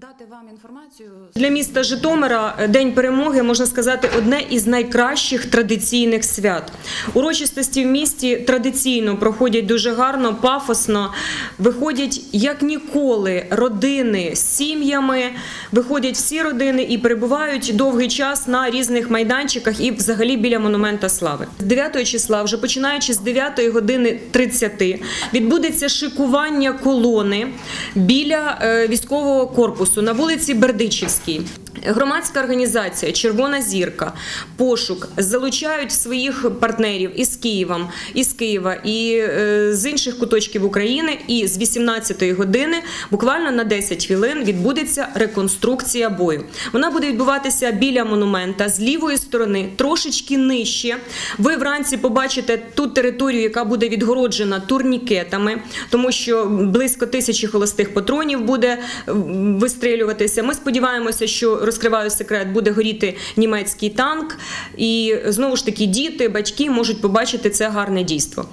дати вам інформацію. Для міста Житомира е, День перемоги можна сказати одне із найкращих традиційних свят. Урочистості в місті традиційно проходять дуже гарно, пафосно. Виходять як ніколи родини з сім'ями, виходять всі родини і перебувають довгий час на різних майданчиках і взагалі біля монумента слави. З 9 числа, вже починаючи з 9 години 30, відбудеться шикування колони біля е, військового корпусу на вулиці Бердичівській. Громадська організація Червона зірка пошук залучають своїх партнерів із Києвом, із Києва і е, з інших куточків України. І з 18-ї години, буквально на 10 хвилин, відбудеться реконструкція бою. Вона буде відбуватися біля монумента з лівої сторони, трошечки нижче. Ви вранці побачите ту територію, яка буде відгороджена турнікетами, тому що близько тисячі холостих патронів буде вистрілюватися. Ми сподіваємося, що розкриваю секрет, буде горіти німецький танк, і знову ж таки діти, батьки можуть побачити це гарне дійство.